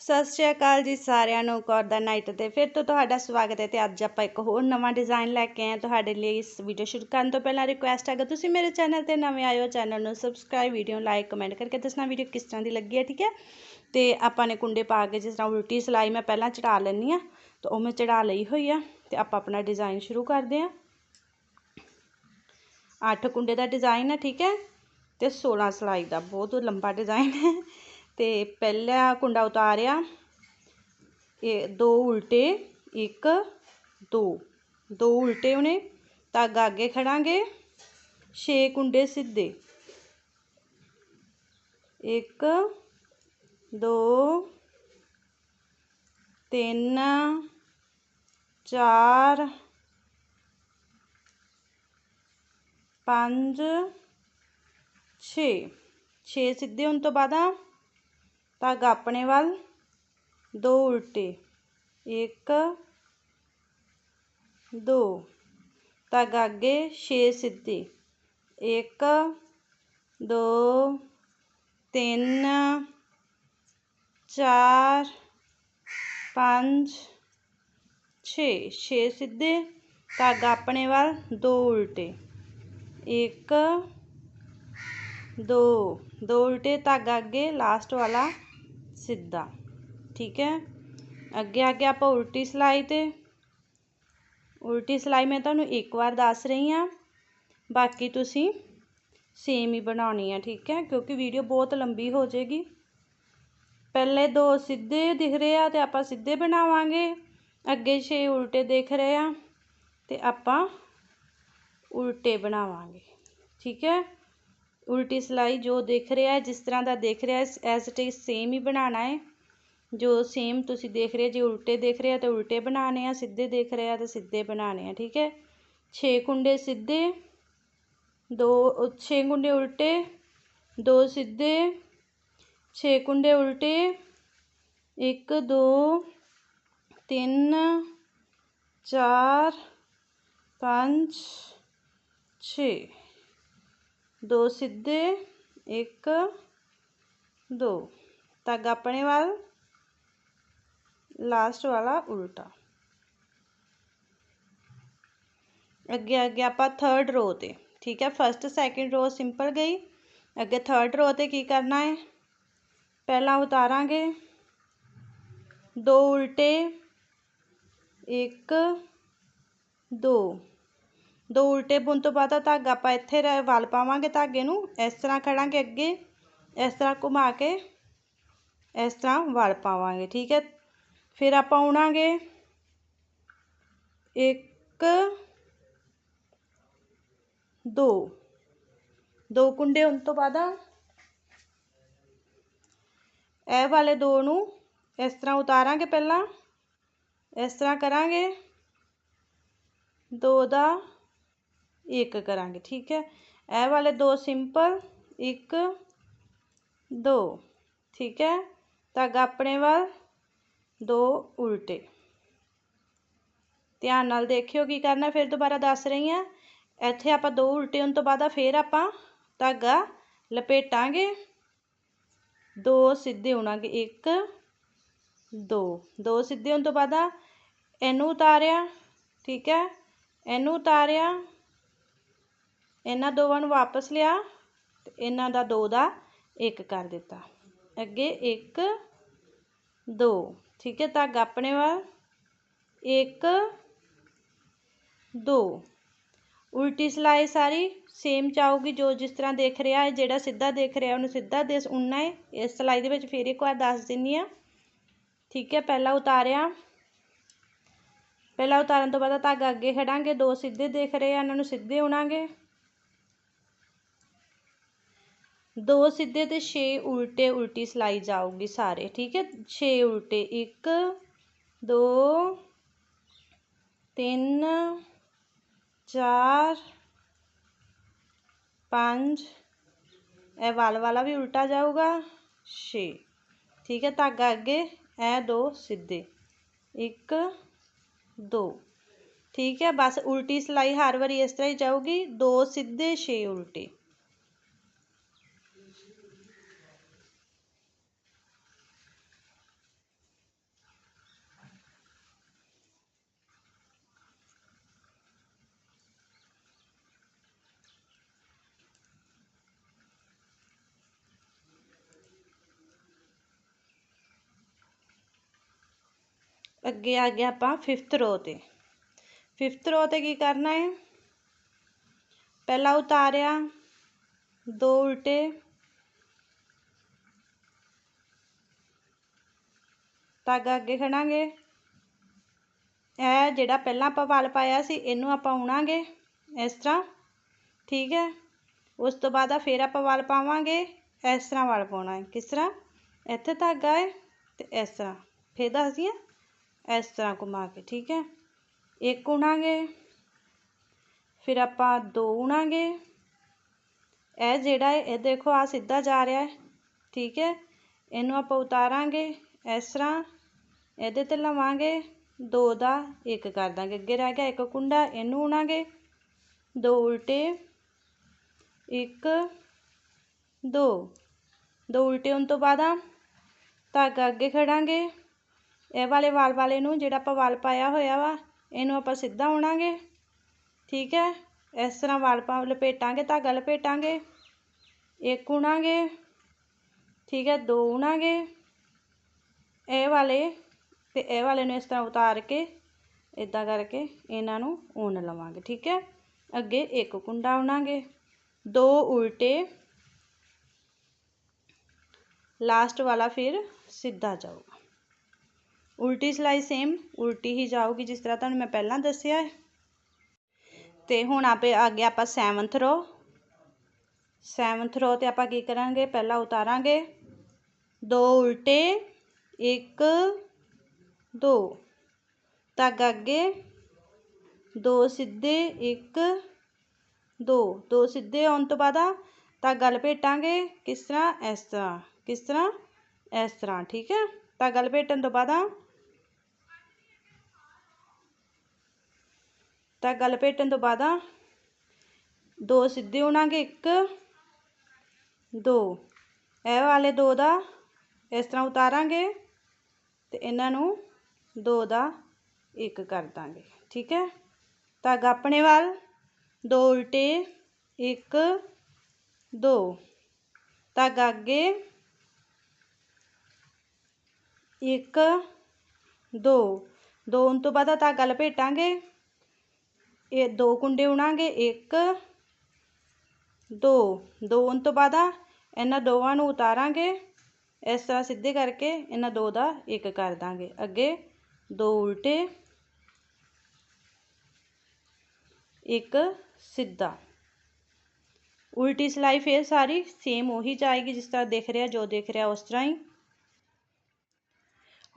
ਸਤਿ ਸ਼੍ਰੀ ਅਕਾਲ ਜੀ ਸਾਰਿਆਂ ਨੂੰ ਕੌਰ ਦਾ ਨਾਈਟ ਤੇ ਫਿਰ ਤੋਂ ਤੁਹਾਡਾ ਸਵਾਗਤ ਹੈ ਤੇ ਅੱਜ ਆਪਾਂ ਇੱਕ ਹੋਰ ਨਵਾਂ ਡਿਜ਼ਾਈਨ ਲੈ ਕੇ ਆਏ ਤੁਹਾਡੇ ਲਈ ਇਸ ਵੀਡੀਓ ਸ਼ੁਰੂ ਕਰਨ ਤੋਂ ਪਹਿਲਾਂ ਰਿਕੁਐਸਟ ਹੈ ਹੈਗਾ ਤੁਸੀਂ ਮੇਰੇ ਚੈਨਲ ਤੇ ਨਵੇਂ ਆਏ ਹੋ ਚੈਨਲ ਨੂੰ ਸਬਸਕ੍ਰਾਈਬ ਵੀਡੀਓ ਲਾਈਕ ਕਮੈਂਟ ਕਰਕੇ ਦੱਸਣਾ ਵੀਡੀਓ ਕਿਸ ਤਰ੍ਹਾਂ ਦੀ ਲੱਗੀ ਹੈ, ਠੀਕ ਹੈ? ਤੇ ਆਪਾਂ ਨੇ ਕੁੰਡੇ ਪਾ ਕੇ ਜਿਸ ਤਰ੍ਹਾਂ ਉਲਟੀ ਸਲਾਈ ਮੈਂ ਪਹਿਲਾਂ ਚੜਾ ਲੈਣੀ ਆ ਤਾਂ ਉਹ ਮੈਂ ਚੜਾ ਲਈ ਹੋਈ ਆ ਤੇ ਆਪਾਂ ਆਪਣਾ ਡਿਜ਼ਾਈਨ ਸ਼ੁਰੂ ਕਰਦੇ ਆ ਅੱਠ ਕੁੰਡੇ ਦਾ ਡਿਜ਼ਾਈਨ ਹੈ, ਠੀਕ ਹੈ? ਤੇ 16 ਸਲਾਈ ਦਾ, ਬਹੁਤ ਲੰਬਾ ਡਿਜ਼ਾਈਨ ਹੈ। ਤੇ ਪਹਿਲਾ ਕੁੰਡਾ ਉਤਾਰਿਆ। ਇਹ ਦੋ ਉਲਟੇ, ਇੱਕ, ਦੋ। ਦੋ ਉਲਟੇ ਉਹਨੇ ਧਾਗਾ ਅੱਗੇ ਖੜਾਂਗੇ। 6 ਕੁੰਡੇ ਸਿੱਧੇ। ਇੱਕ, ਦੋ, ਤਿੰਨ, ਚਾਰ, ਪੰਜ, ਛੇ। ਛੇ ਸਿੱਧੇ ਹੋਣ ਤੋਂ ਬਾਅਦ ਧਾਗਾ ਆਪਣੇ ਵੱਲ, ਦੋ ਉਲਟੇ, ਇੱਕ, ਦੋ। ਧਾਗਾ ਅੱਗੇ 6 ਸਿੱਧੇ, ਇੱਕ, ਦੋ, ਤਿੰਨ, ਚਾਰ, ਪੰਜ, ਛੇ। ਛੇ ਸਿੱਧੇ, ਧਾਗਾ ਆਪਣੇ ਵੱਲ, ਦੋ ਉਲਟੇ, ਇੱਕ, ਦੋ। ਦੋ ਉਲਟੇ, ਧਾਗਾ ਅੱਗੇ, ਲਾਸਟ ਵਾਲਾ ਸਿੱਧਾ, ਠੀਕ ਹੈ? ਅੱਗੇ ਆ ਕੇ ਆਪਾਂ ਉਲਟੀ ਸਿਲਾਈ ਤੇ, ਉਲਟੀ ਸਿਲਾਈ ਮੈਂ ਤੁਹਾਨੂੰ ਇੱਕ ਵਾਰ ਦੱਸ ਰਹੀ ਹਾਂ, ਬਾਕੀ ਤੁਸੀਂ ਸੇਮ ਹੀ ਬਣਾਉਣੀ ਹੈ, ਠੀਕ ਹੈ? ਕਿਉਂਕਿ ਵੀਡੀਓ ਬਹੁਤ ਲੰਬੀ ਹੋ ਜਾਏਗੀ। ਪਹਿਲੇ ਦੋ ਸਿੱਧੇ ਦਿਖ ਰਹੇ ਆ ਤੇ ਆਪਾਂ ਸਿੱਧੇ ਬਣਾਵਾਂਗੇ। ਅੱਗੇ ਛੇ ਉਲਟੇ ਦਿਖ ਰਹੇ ਆ ਤੇ ਆਪਾਂ ਉਲਟੇ ਬਣਾਵਾਂਗੇ, ਠੀਕ ਹੈ? ਉਲਟੀ ਸਲਾਈ ਜੋ ਦਿਖ ਰਿਹਾ ਹੈ ਜਿਸ ਤਰ੍ਹਾਂ ਦਾ ਦਿਖ ਰਿਹਾ ਹੈ ਐਸ ਇਟ ਇਜ਼ ਸੇਮ ਹੀ ਬਣਾਉਣਾ ਹੈ ਜੋ ਸੇਮ ਤੁਸੀਂ ਦੇਖ ਰਹੇ ਜੇ ਉਲਟੇ ਦੇਖ ਰਹੇ ਆ ਤਾਂ ਉਲਟੇ ਬਣਾਉਣੇ ਆ ਸਿੱਧੇ ਦੇਖ ਰਹੇ ਆ ਤਾਂ ਸਿੱਧੇ ਬਣਾਉਣੇ ਆ ਠੀਕ ਹੈ 6 ਕੁੰਡੇ ਸਿੱਧੇ ਦੋ 6 ਕੁੰਡੇ ਉਲਟੇ ਦੋ ਸਿੱਧੇ 6 ਕੁੰਡੇ ਉਲਟੇ 1 2 3 4 5 6 ਦੋ ਸਿੱਧੇ ਇੱਕ ਦੋ ਧਾਗਾ ਆਪਣੇ ਵੱਲ ਲਾਸਟ ਵਾਲਾ ਉਲਟਾ ਅੱਗੇ ਅੱਗੇ ਆਪਾਂ ਥਰਡ ਰੋ ਤੇ ਠੀਕ ਹੈ ਫਸਟ ਸੈਕਿੰਡ ਰੋ ਸਿੰਪਲ ਗਈ ਅੱਗੇ ਥਰਡ ਰੋ ਤੇ ਕੀ ਕਰਨਾ ਹੈ ਪਹਿਲਾਂ ਉਤਾਰਾਂਗੇ ਦੋ ਉਲਟੇ ਇੱਕ ਦੋ ਦੋ ਉਲਟੇ ਬੁਣ ਤੋਂ ਬਾਅਦ ਧਾਗਾ ਆਪਾਂ ਇੱਥੇ ਵਲ ਪਾਵਾਂਗੇ ਧਾਗੇ ਨੂੰ ਇਸ ਤਰ੍ਹਾਂ ਖੜਾਂਗੇ ਅੱਗੇ ਇਸ ਤਰ੍ਹਾਂ ਘੁਮਾ ਕੇ ਇਸ ਤਰ੍ਹਾਂ ਵਲ ਪਾਵਾਂਗੇ ਠੀਕ ਹੈ ਫਿਰ ਆਪਾਂ ਉਣਾਂਗੇ ਇੱਕ ਦੋ ਦੋ ਕੁੰਡੇ ਹੋਣ ਤੋਂ ਬਾਅਦ ਇਹ ਵਾਲੇ ਦੋ ਨੂੰ ਇਸ ਤਰ੍ਹਾਂ ਉਤਾਰਾਂਗੇ ਪਹਿਲਾਂ ਇਸ ਤਰ੍ਹਾਂ ਕਰਾਂਗੇ ਦੋ ਦਾ ਇੱਕ ਕਰਾਂਗੇ ਠੀਕ ਹੈ ਇਹ ਵਾਲੇ ਦੋ ਸਿੰਪਲ ਇੱਕ ਦੋ ਠੀਕ ਹੈ ਧਾਗਾ ਆਪਣੇ ਵੱਲ ਦੋ ਉਲਟੇ ਧਿਆਨ ਨਾਲ ਦੇਖਿਓ ਕੀ ਕਰਨਾ ਫਿਰ ਦੁਬਾਰਾ ਦੱਸ ਰਹੀ ਹਾਂ ਇੱਥੇ ਆਪਾਂ ਦੋ ਉਲਟੇ ਹੋਣ ਤੋਂ ਬਾਅਦ ਫਿਰ ਆਪਾਂ ਧਾਗਾ ਲਪੇਟਾਂਗੇ ਦੋ ਸਿੱਧੇ ਹੋਣਾਗੇ ਇੱਕ ਦੋ ਦੋ ਸਿੱਧੇ ਹੋਣ ਤੋਂ ਬਾਅਦ ਇਹਨੂੰ ਉਤਾਰਿਆ ਠੀਕ ਹੈ ਇਹਨੂੰ ਉਤਾਰਿਆ ਇਹਨਾਂ ਦੋਵਾਂ ਨੂੰ ਵਾਪਸ ਲਿਆ ਤੇ ਇਹਨਾਂ ਦਾ ਦੋ ਦਾ ਇੱਕ ਕਰ ਦਿੱਤਾ। ਅੱਗੇ ਇੱਕ, ਦੋ। ਠੀਕ ਹੈ, ਧਾਗਾ ਆਪਣੇ ਵੱਲ। ਇੱਕ, ਦੋ। ਉਲਟੀ ਸਿਲਾਈ ਸਾਰੀ ਸੇਮ ਚਾਹੂਗੀ ਜੋ ਜਿਸ ਤਰ੍ਹਾਂ ਦੇਖ ਰਿਹਾ ਹੈ, ਜਿਹੜਾ ਸਿੱਧਾ ਦੇਖ ਰਿਹਾ, ਉਹਨੂੰ ਸਿੱਧਾ ਦੇ ਉਨਾ ਹੈ। ਇਸ ਸਿਲਾਈ ਦੇ ਵਿੱਚ ਫੇਰ ਇੱਕ ਵਾਰ ਦੱਸ ਦਿੰਨੀ ਆ ਠੀਕ ਹੈ, ਪਹਿਲਾਂ ਉਤਾਰਿਆ। ਪਹਿਲਾਂ ਉਤਾਰਨ ਤੋਂ ਬਾਅਦ ਧਾਗਾ ਅੱਗੇ ਖੜਾਂਗੇ। ਦੋ ਸਿੱਧੇ ਦੇਖ ਰਹੇ ਆ, ਇਹਨਾਂ ਨੂੰ ਸਿੱਧੇ ਉਣਾਂਗੇ दो सीधे तो छे उल्टे उल्टी सिलाई जाऊगी सारे, ठीक है? छे उल्टे, एक, दो, तीन, चार, पाँच, ए वाल वाला भी उल्टा जाऊगा, छे, ठीक है? धागा अगे ए दो सीधे, एक, दो, ठीक है? बस उल्टी सिलाई हर बारी इस तरह ही जाऊगी, दो सीधे, छे उल्टे। ਅੱਗੇ ਆ ਗਿਆ ਆਪਾਂ ਫਿਫਥ ਰੋ ਤੇ। ਫਿਫਥ ਰੋ ਤੇ ਕੀ ਕਰਨਾ ਹੈ? ਪਹਿਲਾ ਉਤਾਰਿਆ, ਦੋ ਉਲਟੇ। ਧਾਗਾ ਅੱਗੇ ਖੜਾਂਗੇ। ਇਹ ਜਿਹੜਾ ਪਹਿਲਾਂ ਆਪਾਂ ਵਲ ਪਾਇਆ ਸੀ, ਇਹਨੂੰ ਆਪਾਂ ਉਣਾਂਗੇ ਇਸ ਤਰ੍ਹਾਂ, ਠੀਕ ਹੈ? ਉਸ ਤੋਂ ਬਾਅਦ ਆ ਫਿਰ ਆਪਾਂ ਵਲ ਪਾਵਾਂਗੇ, ਇਸ ਤਰ੍ਹਾਂ ਵਲ ਪਾਉਣਾ ਹੈ। ਕਿਸ ਤਰ੍ਹਾਂ? ਇੱਥੇ ਧਾਗਾ ਹੈ ਤੇ ਇਸ ਤਰ੍ਹਾਂ। ਫਿਰ ਦੱਸਦੀ ਹਾਂ ਇਸ ਤਰ੍ਹਾਂ ਘੁਮਾ ਕੇ ਠੀਕ ਹੈ ਇੱਕ ਉਣਾਂਗੇ ਫਿਰ ਆਪਾਂ ਦੋ ਉਣਾਂਗੇ ਇਹ ਜਿਹੜਾ ਹੈ ਇਹ ਦੇਖੋ ਆ ਸਿੱਧਾ ਜਾ ਰਿਹਾ ਹੈ ਠੀਕ ਹੈ ਇਹਨੂੰ ਆਪਾਂ ਉਤਾਰਾਂਗੇ ਇਸ ਤਰ੍ਹਾਂ ਇਹਦੇ ਤੇ ਲਵਾਂਗੇ ਦੋ ਦਾ ਇੱਕ ਕਰ ਦਾਂਗੇ ਅੱਗੇ ਰਹਿ ਗਿਆ ਇੱਕ ਕੁੰਡਾ ਇਹਨੂੰ ਉਣਾਂਗੇ ਦੋ ਉਲਟੇ ਇੱਕ ਦੋ ਦੋ ਉਲਟੇ ਹੋਣ ਤੋਂ ਬਾਅਦ ਆ ਧਾਗਾ ਅੱਗੇ ਖੜਾਂਗੇ ਇਹ ਵਾਲੇ ਵਾਲ ਵਾਲੇ ਨੂੰ ਜਿਹੜਾ ਆਪਾਂ ਵਾਲ ਪਾਇਆ ਹੋਇਆ ਵਾ ਇਹਨੂੰ ਆਪਾਂ ਸਿੱਧਾ ਉਣਾਂਗੇ ਠੀਕ ਹੈ ਇਸ ਤਰ੍ਹਾਂ ਵਾਲ ਪਾ ਲਪੇਟਾਂਗੇ ਧਾਗਾ ਲਪੇਟਾਂਗੇ ਇੱਕ ਉਣਾਂਗੇ ਠੀਕ ਹੈ ਦੋ ਉਣਾਂਗੇ ਇਹ ਵਾਲੇ ਤੇ ਇਹ ਵਾਲੇ ਨੂੰ ਇਸ ਤਰ੍ਹਾਂ ਉਤਾਰ ਕੇ ਇਦਾਂ ਕਰਕੇ ਇਹਨਾਂ ਨੂੰ ਉਣ ਲਵਾਂਗੇ ਠੀਕ ਹੈ ਅੱਗੇ ਇੱਕ ਕੁੰਡਾ ਉਣਾਂਗੇ ਦੋ ਉਲਟੇ ਲਾਸਟ ਵਾਲਾ ਫਿਰ ਸਿੱਧਾ ਜਾਊਗਾ ਉਲਟੀ ਸਲਾਈ ਸੇਮ ਉਲਟੀ ਹੀ ਜਾਊਗੀ ਜਿਸ ਤਰ੍ਹਾਂ ਤੁਹਾਨੂੰ ਮੈਂ ਪਹਿਲਾਂ ਦੱਸਿਆ ਹੈ ਤੇ ਹੁਣ ਆਪੇ ਆ ਗਿਆ ਆਪਾਂ 7th ਰੋ 7th ਰੋ ਤੇ ਆਪਾਂ ਕੀ ਕਰਾਂਗੇ ਪਹਿਲਾਂ ਉਤਾਰਾਂਗੇ ਦੋ ਉਲਟੇ ਇੱਕ ਦੋ ਧਾਗਾ ਅੱਗੇ ਦੋ ਸਿੱਧੇ ਇੱਕ ਦੋ ਦੋ ਸਿੱਧੇ ਆਉਣ ਤੋਂ ਬਾਅਦ ਆ ਧਾਗਾ ਲਪੇਟਾਂਗੇ ਕਿਸ ਤਰ੍ਹਾਂ ਇਸ ਤਰ੍ਹਾਂ ਕਿਸ ਤਰ੍ਹਾਂ ਇਸ ਤਰ੍ਹਾਂ ਠੀਕ ਹੈ ਧਾਗਾ ਲਪੇਟਣ ਤੋਂ ਬਾਅਦ ਆ ਧਾਗਾ ਲਪੇਟਣ ਤੋਂ ਬਾਅਦ ਆ ਦੋ ਸਿੱਧੇ ਉਣਾਂਗੇ ਇੱਕ ਦੋ ਇਹ ਵਾਲੇ ਦੋ ਦਾ ਇਸ ਤਰ੍ਹਾਂ ਉਤਾਰਾਂਗੇ ਤੇ ਇਹਨਾਂ ਨੂੰ ਦੋ ਦਾ ਇੱਕ ਕਰ ਦਾਂਗੇ ਠੀਕ ਹੈ ਧਾਗਾ ਆਪਣੇ ਵੱਲ ਦੋ ਉਲਟੇ ਇੱਕ ਦੋ ਧਾਗਾ ਅੱਗੇ ਇੱਕ ਦੋ ਦੋ ਤੋਂ ਬਾਅਦ ਧਾਗਾ ਲਪੇਟਾਂਗੇ ਇਹ ਦੋ ਕੁੰਡੇ ਉਣਾਂਗੇ, ਇੱਕ, ਦੋ। ਦੋ ਤੋਂ ਬਾਅਦ ਇਹਨਾਂ ਦੋਵਾਂ ਨੂੰ ਉਤਾਰਾਂਗੇ, ਇਸ ਤਰ੍ਹਾਂ ਸਿੱਧੇ ਕਰਕੇ ਇਹਨਾਂ ਦੋ ਦਾ ਇੱਕ ਕਰ ਦਾਂਗੇ। ਅੱਗੇ ਦੋ ਉਲਟੇ, ਇੱਕ ਸਿੱਧਾ। ਉਲਟੀ ਸਿਲਾਈ ਫੇਰ ਸਾਰੀ ਸੇਮ ਉਹੀ ਜਾਏਗੀ ਜਿਸ ਤਰ੍ਹਾਂ ਦੇਖ ਰਿਹਾ, ਜੋ ਦੇਖ ਰਿਹਾ ਉਸ ਤਰ੍ਹਾਂ ਹੀ।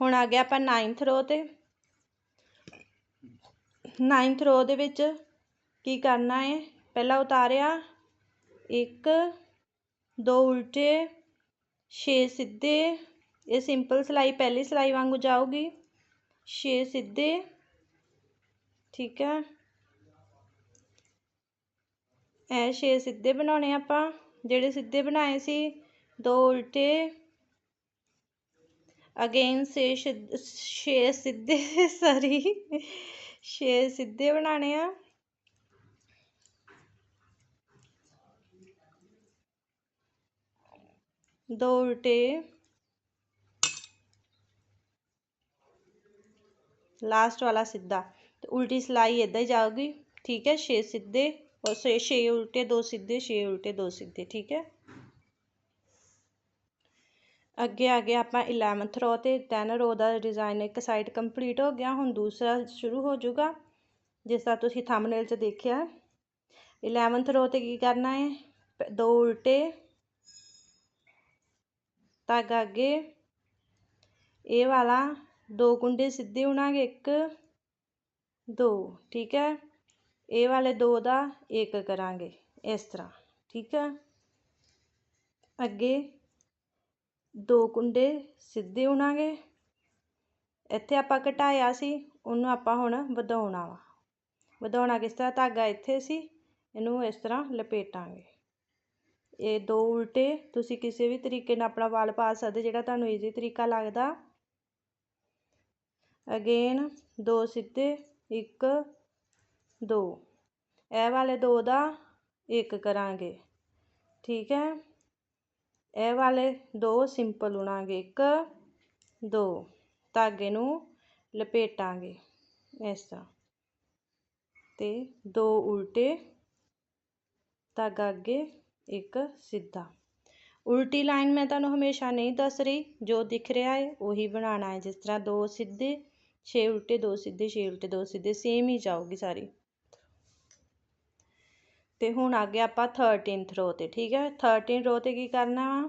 ਹੁਣ ਆ ਗਿਆ ਆਪਾਂ 9th ਰੋ ਤੇ। ਨਾਈਨਥ ਰੋ ਦੇ ਵਿੱਚ ਕੀ ਕਰਨਾ ਹੈ? ਪਹਿਲਾਂ ਉਤਾਰਿਆ। ਇੱਕ, ਦੋ ਉਲਟੇ, ਛੇ ਸਿੱਧੇ। ਇਹ ਸਿੰਪਲ ਸਿਲਾਈ ਪਹਿਲੀ ਸਿਲਾਈ ਵਾਂਗੂ ਜਾਊਗੀ। ਛੇ ਸਿੱਧੇ। ਠੀਕ ਹੈ। ਇਹ 6 ਸਿੱਧੇ ਬਣਾਉਣੇ ਆਪਾਂ। ਜਿਹੜੇ ਸਿੱਧੇ ਬਣਾਏ ਸੀ, ਦੋ ਉਲਟੇ। ਅਗੇਨ ਸੇ 6 ਸਿੱਧੇ ਸਰੀ छे सीधे बनाने हैं। दो उल्टे। लास्ट वाला सीधा तो उल्टी सिलाई इधर ही जाओगी। ठीक है, छे सीधे और छे उल्टे, दो सीधे छे उल्टे, दो सीधे ठीक है? ਅੱਗੇ ਆ ਗਿਆ ਆਪਾਂ 11th ਰੋ ਤੇ 10 ਰੋ ਦਾ ਡਿਜ਼ਾਈਨ ਇੱਕ ਸਾਈਡ ਕੰਪਲੀਟ ਹੋ ਗਿਆ ਹੁਣ ਦੂਸਰਾ ਸ਼ੁਰੂ ਹੋ ਜਾਊਗਾ ਜਿਸ ਤਰ੍ਹਾਂ ਤੁਸੀਂ ਥੰਬਨੇਲ 'ਚ ਦੇਖਿਆ 11th ਰੋ ਤੇ ਕੀ ਕਰਨਾ ਹੈ ਦੋ ਉਲਟੇ ਧਾਗਾ ਅੱਗੇ ਇਹ ਵਾਲਾ ਦੋ ਕੁੰਡੇ ਸਿੱਧੇ ਉਣਾਂਗੇ ਇੱਕ ਦੋ ਠੀਕ ਹੈ ਇਹ ਵਾਲੇ ਦੋ ਦਾ ਇੱਕ ਕਰਾਂਗੇ ਇਸ ਤਰ੍ਹਾਂ ਠੀਕ ਹੈ ਅੱਗੇ ਦੋ ਕੁੰਡੇ ਸਿੱਧੇ ਉਣਾਂਗੇ ਇੱਥੇ ਆਪਾਂ ਘਟਾਇਆ ਸੀ, ਉਹਨੂੰ ਆਪਾਂ ਹੁਣ ਵਧਾਉਣਾ ਵਾ। ਵਧਾਉਣਾ ਕਿਸ ਤਰ੍ਹਾਂ? ਧਾਗਾ ਇੱਥੇ ਸੀ, ਇਹਨੂੰ ਇਸ ਤਰ੍ਹਾਂ ਲਪੇਟਾਂਗੇ। ਇਹ ਦੋ ਉਲਟੇ, ਤੁਸੀਂ ਕਿਸੇ ਵੀ ਤਰੀਕੇ ਨਾਲ ਆਪਣਾ ਵਾਲ ਪਾ ਸਕਦੇ, ਜਿਹੜਾ ਤੁਹਾਨੂੰ ਈਜ਼ੀ ਤਰੀਕਾ ਲੱਗਦਾ। ਅਗੇਨ ਦੋ ਸਿੱਧੇ, ਇੱਕ, ਦੋ। ਇਹ ਵਾਲੇ ਦੋ ਦਾ ਇੱਕ ਕਰਾਂਗੇ। ਠੀਕ ਹੈ? ਇਹ ਵਾਲੇ ਦੋ ਸਿੰਪਲ ਉਣਾਂਗੇ। ਇੱਕ, ਦੋ। ਧਾਗੇ ਨੂੰ ਲਪੇਟਾਂਗੇ। ਇਸ ਤਰ੍ਹਾਂ। ਤੇ ਦੋ ਉਲਟੇ। ਧਾਗਾ ਅੱਗੇ, ਇੱਕ ਸਿੱਧਾ। ਉਲਟੀ ਲਾਈਨ ਮੈਂ ਤੁਹਾਨੂੰ ਹਮੇਸ਼ਾ ਨਹੀਂ ਦੱਸ ਰਹੀ। ਜੋ ਦਿਖ ਰਿਹਾ ਹੈ ਉਹੀ ਬਣਾਉਣਾ ਹੈ ਜਿਸ ਤਰ੍ਹਾਂ ਦੋ ਸਿੱਧੇ, ਛੇ ਉਲਟੇ, ਦੋ ਸਿੱਧੇ, ਛੇ ਉਲਟੇ, ਦੋ ਸਿੱਧੇ ਸੇਮ ਹੀ ਜਾਊਗੀ ਸਾਰੀ। ਤੇ ਹੁਣ ਆ ਗਿਆ ਆਪਾਂ 13th ਰੋ ਤੇ ਠੀਕ ਹੈ 13 ਰੋ ਤੇ ਕੀ ਕਰਨਾ ਵਾ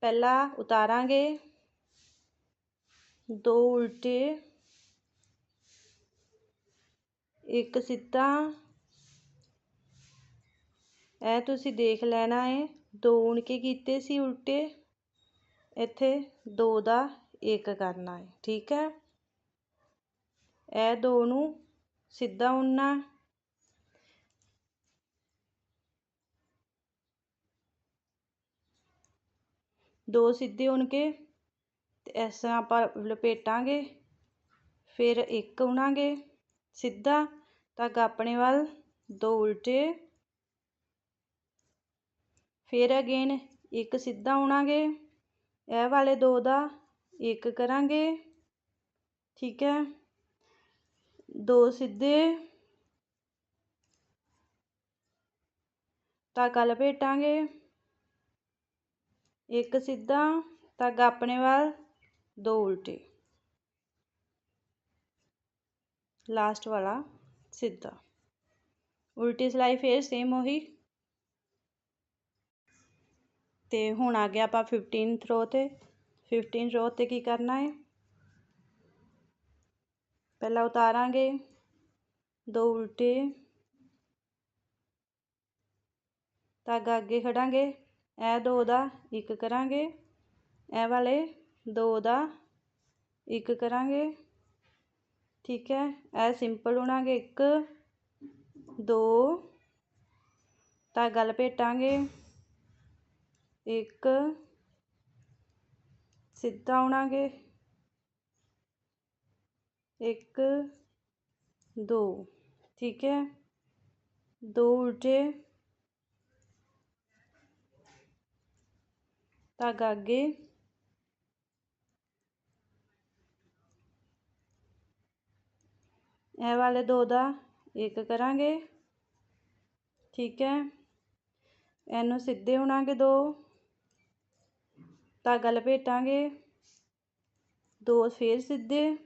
ਪਹਿਲਾਂ ਉਤਾਰਾਂਗੇ ਦੋ ਉਲਟੇ ਇੱਕ ਸਿੱਧਾ ਇਹ ਤੁਸੀਂ ਦੇਖ ਲੈਣਾ ਹੈ ਦੋ ਉਣ ਕੇ ਕੀਤੇ ਸੀ ਉਲਟੇ ਇੱਥੇ ਦੋ ਦਾ ਇੱਕ ਕਰਨਾ ਹੈ ਠੀਕ ਹੈ ਇਹ ਦੋ ਨੂੰ ਸਿੱਧਾ ਉਣਨਾ ਦੋ ਸਿੱਧੇ ਉਣ ਕੇ ਤੇ ਇਸ ਤਰ੍ਹਾਂ ਆਪਾਂ ਲਪੇਟਾਂਗੇ ਫਿਰ ਇੱਕ ਉਣਾਂਗੇ ਸਿੱਧਾ ਧਾਗਾ ਆਪਣੇ ਵੱਲ ਦੋ ਉਲਟੇ ਫਿਰ ਅਗੇਨ ਇੱਕ ਸਿੱਧਾ ਉਣਾਂਗੇ ਇਹ ਵਾਲੇ ਦੋ ਦਾ ਇੱਕ ਕਰਾਂਗੇ ਠੀਕ ਹੈ ਦੋ ਸਿੱਧੇ ਧਾਗਾ ਲਪੇਟਾਂਗੇ ਇੱਕ ਸਿੱਧਾ ਧਾਗਾ ਆਪਣੇ ਵੱਲ ਦੋ ਉਲਟੇ ਲਾਸਟ ਵਾਲਾ ਸਿੱਧਾ ਉਲਟੀ ਸਲਾਈ ਫੇਰ ਸੇਮ ਉਹੀ ਤੇ ਹੁਣ ਆ ਗਿਆ ਆਪਾਂ 15th ਰੋ ਤੇ 15 ਰੋ ਤੇ ਕੀ ਕਰਨਾ ਹੈ ਪਹਿਲਾਂ ਉਤਾਰਾਂਗੇ ਦੋ ਉਲਟੇ ਧਾਗਾ ਅੱਗੇ ਖੜਾਂਗੇ ਇਹ ਦੋ ਦਾ ਇੱਕ ਕਰਾਂਗੇ ਇਹ ਵਾਲੇ ਦੋ ਦਾ ਇੱਕ ਕਰਾਂਗੇ ਠੀਕ ਹੈ ਇਹ ਸਿੰਪਲ ਉਣਾਂਗੇ ਇੱਕ ਦੋ ਧਾਗਾ ਲਪੇਟਾਂਗੇ ਇੱਕ ਸਿੱਧਾ ਉਣਾਂਗੇ ਇੱਕ ਦੋ ਠੀਕ ਹੈ ਦੋ ਉਲਟੇ ਧਾਗਾ ਅੱਗੇ ਇਹ ਵਾਲੇ ਦੋ ਦਾ ਇੱਕ ਕਰਾਂਗੇ ਠੀਕ ਹੈ ਇਹਨੂੰ ਸਿੱਧੇ ਉਣਾਂਗੇ ਦੋ ਧਾਗਾ ਲਪੇਟਾਂਗੇ ਦੋ ਫੇਰ ਸਿੱਧੇ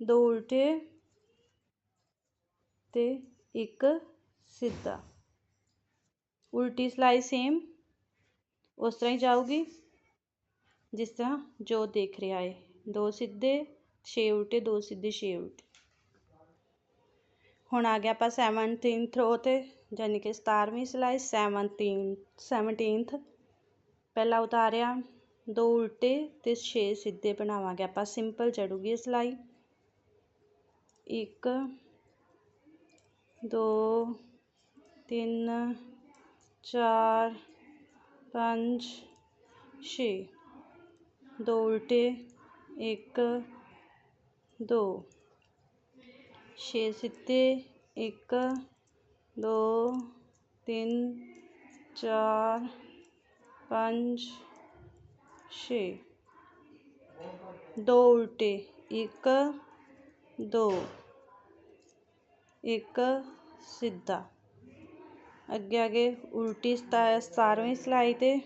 ਦੋ ਉਲਟੇ ਤੇ ਇੱਕ ਸਿੱਧਾ ਉਲਟੀ ਸਲਾਈ ਸੇਮ उस तरह ही जाऊगी। जिस तरह जो देख रहा है दो सीधे छे उल्टे, दो सीधे छे उल्टे। हूँ आ गया आप सैवनटीन थ्रो से यानी कि सतारवीं सिलाई सैवनटीन सैवनटीनथ पहला उतारिया दो उल्टे तो छे सीधे बनावे आप सिंपल चढ़ूगी सिलाई। एक, दो, तीन, चार पंज छे दो उल्टे, एक, दो। छे सिद्धे एक, दो, तीन, चार पंज छे दो उल्टे, एक, दो। एक सीधा ਅੱਗੇ ਅੱਗੇ ਉਲਟੀ ਸਤਾਰਵੀਂ ਸਿਲਾਈ ਤੇ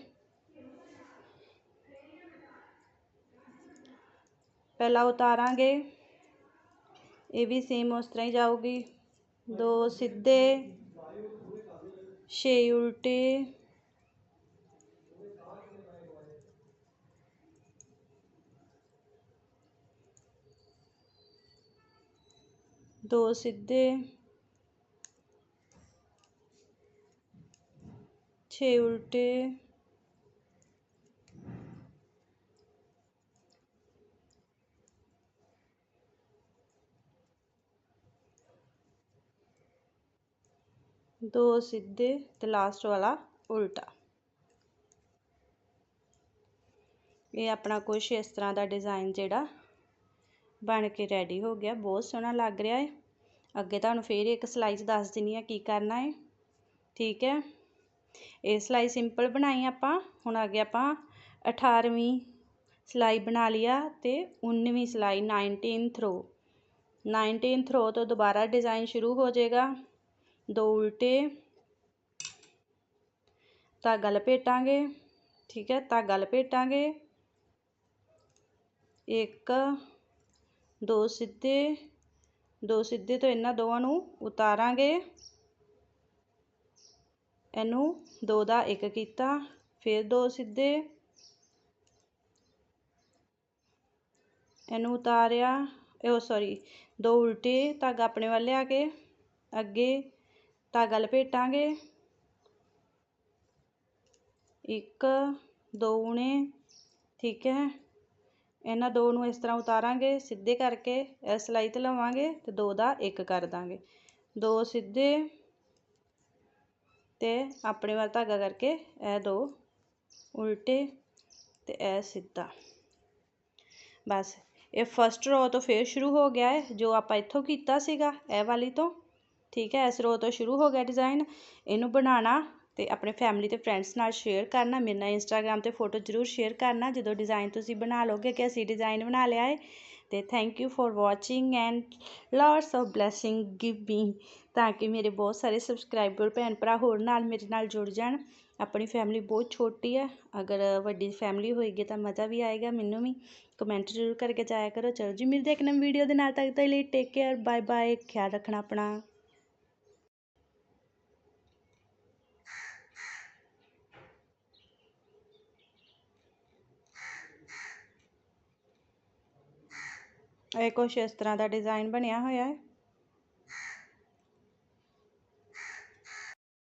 ਪਹਿਲਾਂ ਉਤਾਰਾਂਗੇ ਇਹ ਵੀ ਸੇਮ ਉਸ ਤਰ੍ਹਾਂ ਹੀ ਜਾਊਗੀ ਦੋ ਸਿੱਧੇ ਛੇ ਉਲਟੇ ਦੋ ਸਿੱਧੇ ਛੇ ਉਲਟੇ ਦੋ ਸਿੱਧੇ ਤੇ ਲਾਸਟ ਵਾਲਾ ਉਲਟਾ ਇਹ ਆਪਣਾ ਕੁਛ ਇਸ ਤਰ੍ਹਾਂ ਦਾ ਡਿਜ਼ਾਈਨ ਜਿਹੜਾ ਬਣ ਕੇ ਰੈਡੀ ਹੋ ਗਿਆ ਬਹੁਤ ਸੋਹਣਾ ਲੱਗ ਰਿਹਾ ਹੈ ਅੱਗੇ ਤੁਹਾਨੂੰ ਫੇਰ ਇੱਕ ਸਲਾਈ 'ਚ ਦੱਸ ਦਿੰਨੀ ਆ ਕੀ ਕਰਨਾ ਹੈ ਠੀਕ ਹੈ ਇਹ ਸਿਲਾਈ ਸਿੰਪਲ ਬਣਾਈ ਆਪਾਂ। ਹੁਣ ਅੱਗੇ ਆਪਾਂ 18ਵੀਂ ਸਿਲਾਈ ਬਣਾ ਲਿਆ ਤੇ 19ਵੀਂ ਸਿਲਾਈ 19th ਥਰੋ। 19th ਥਰੋ ਤੋਂ ਦੁਬਾਰਾ ਡਿਜ਼ਾਈਨ ਸ਼ੁਰੂ ਹੋ ਜਾਏਗਾ। ਦੋ ਉਲਟੇ, ਧਾਗਾ ਲਪੇਟਾਂਗੇ, ਠੀਕ ਹੈ, ਧਾਗਾ ਲਪੇਟਾਂਗੇ। ਇੱਕ, ਦੋ ਸਿੱਧੇ ਦੋ ਸਿੱਧੇ ਤੋਂ ਇਹਨਾਂ ਦੋਵਾਂ ਨੂੰ ਉਤਾਰਾਂਗੇ। ਇਹਨੂੰ ਦੋ ਦਾ ਇੱਕ ਕੀਤਾ, ਫਿਰ ਦੋ ਸਿੱਧੇ। ਇਹਨੂੰ ਉਤਾਰਿਆ ਉਹ ਸੌਰੀ ਦੋ ਉਲਟੇ ਧਾਗਾ ਆਪਣੇ ਵੱਲ ਲਿਆ ਕੇ, ਅੱਗੇ ਧਾਗਾ ਲਪੇਟਾਂਗੇ। ਇੱਕ, ਦੋ ਉਣੇ, ਠੀਕ ਹੈ। ਇਹਨਾਂ ਦੋ ਨੂੰ ਇਸ ਤਰ੍ਹਾਂ ਉਤਾਰਾਂਗੇ ਸਿੱਧੇ ਕਰਕੇ ਇਸ ਸਲਾਈ ਤੇ ਲਵਾਂਗੇ ਤੇ ਦੋ ਦਾ ਇੱਕ ਕਰ ਦਾਂਗੇ। ਦੋ ਸਿੱਧੇ। तो अपने वाल धागा करके ए दो, उल्टे तो ए सीधा बस ये फस्ट रो तो फिर शुरू हो गया है, जो आप इतों किया वाली तो। ठीक है, इस रो तो शुरू हो गया डिज़ाइन इनू बना तो अपने फैमिली तो फ्रेंड्स न शेयर करना, मेरे ना इंस्टाग्राम से फ़ोटो ज़रूर शेयर करना जो डिज़ाइन तुम बना लो कि असी डिज़ाइन बना लिया है। तो thank you for watching and lords of blessing giving ਤਾਂ ਕਿ ਮੇਰੇ ਬਹੁਤ ਸਾਰੇ ਸਬਸਕ੍ਰਾਈਬਰ ਭੈਣ ਭਰਾ ਹੋਰ ਨਾਲ ਮੇਰੇ ਨਾਲ ਜੁੜ ਜਾਣ ਆਪਣੀ ਫੈਮਿਲੀ ਬਹੁਤ ਛੋਟੀ ਹੈ ਅਗਰ ਵੱਡੀ ਫੈਮਿਲੀ ਹੋਏਗੀ ਤਾਂ ਮਜ਼ਾ ਵੀ ਆਏਗਾ ਮੈਨੂੰ ਵੀ ਕਮੈਂਟ ਜ਼ਰੂਰ ਕਰਕੇ ਜਾਇਆ ਕਰੋ ਚਲੋ ਜੀ ਮਿਲਦੇ ਇੱਕ ਨਵੀਂ ਵੀਡੀਓ ਦੇ ਨਾਲ ਤੱਕ ਦੇ ਲਈ ਟੇਕ ਕੇਅਰ ਬਾਏ ਬਾਏ ਖਿਆਲ ਰੱਖਣਾ ਆਪਣਾ ਇਹ ਕੁਛ ਇਸ ਤਰ੍ਹਾਂ ਦਾ ਡਿਜ਼ਾਈਨ ਬਣਿਆ ਹੋਇਆ ਹੈ